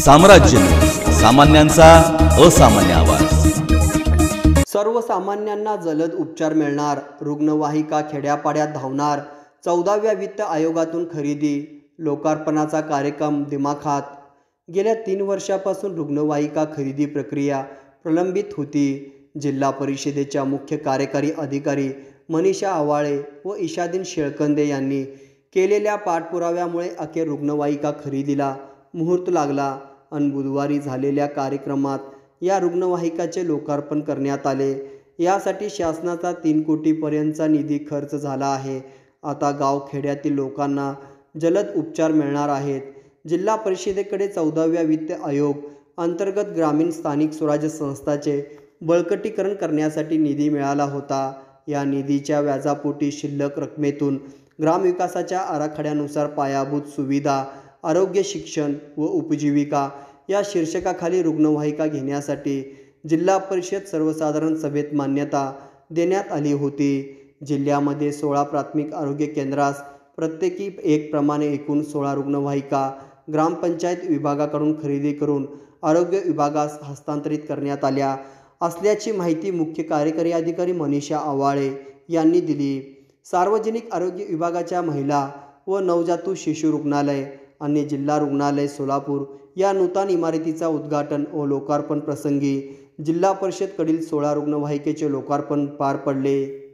साम्राज्य. सामान्यांचा असामान्य आवाज. सर्वसामान्यांना जलद उपचार मिळणार रुग्णवाहिका खेड्यापाड्यात धावणार चौदाव्या वित्त आयोगातून खरेदी लोकार्पणाचा कार्यक्रम दिमाखात. गेल्या तीन वर्षापासून रुग्णवाहिका खरेदी प्रक्रिया प्रलंबित होती. जिल्हा परिषदेच्या मुख्य कार्यकारी अधिकारी मनीषा आवाळे व ईशादीन शेळकंदे यांनी केलेल्या पाठपुराव्यामुळे अखेर रुग्णवाहिका खरेदीला मुहूर्त लागला. अन बुधवारी झालेल्या कार्यक्रमात या रुग्णवाहिकाचे लोकार्पण करण्यात आले. यासाठी शासनाचा तीन कोटीपर्यंतचा निधी खर्च झाला आहे. आता गावखेड्यातील लोकांना जलद उपचार मिळणार आहेत. जिल्हा परिषदेकडे चौदाव्या वित्त आयोग अंतर्गत ग्रामीण स्थानिक स्वराज्य संस्थाचे बळकटीकरण करण्यासाठी निधी मिळाला होता. या निधीच्या व्याजापोटी शिल्लक रकमेतून ग्रामविकासाच्या आराखड्यानुसार पायाभूत सुविधा आरोग्य शिक्षण व उपजीविका या शीर्षकाखाली रुग्णवाहिका घेण्यासाठी जिल्हा परिषद सर्वसाधारण सभेत मान्यता देण्यात आली होती. जिल्ह्यामध्ये सोळा प्राथमिक आरोग्य केंद्रास प्रत्येकी एक प्रमाणे एकूण सोळा रुग्णवाहिका ग्रामपंचायत विभागाकडून खरेदी करून आरोग्य विभागास हस्तांतरित करण्यात आल्या असल्याची माहिती मुख्य कार्यकारी अधिकारी मनीषा आवाळे यांनी दिली. सार्वजनिक आरोग्य विभागाच्या महिला व नवजातू शिशु रुग्णालय आणि जिल्हा रुग्णालय सोलापूर या नूतन इमारतीचा उद्घाटन व लोकार्पण प्रसंगी जिल्हा परिषदकडील सोळा रुग्णवाहिकेचे लोकार्पण पार पडले.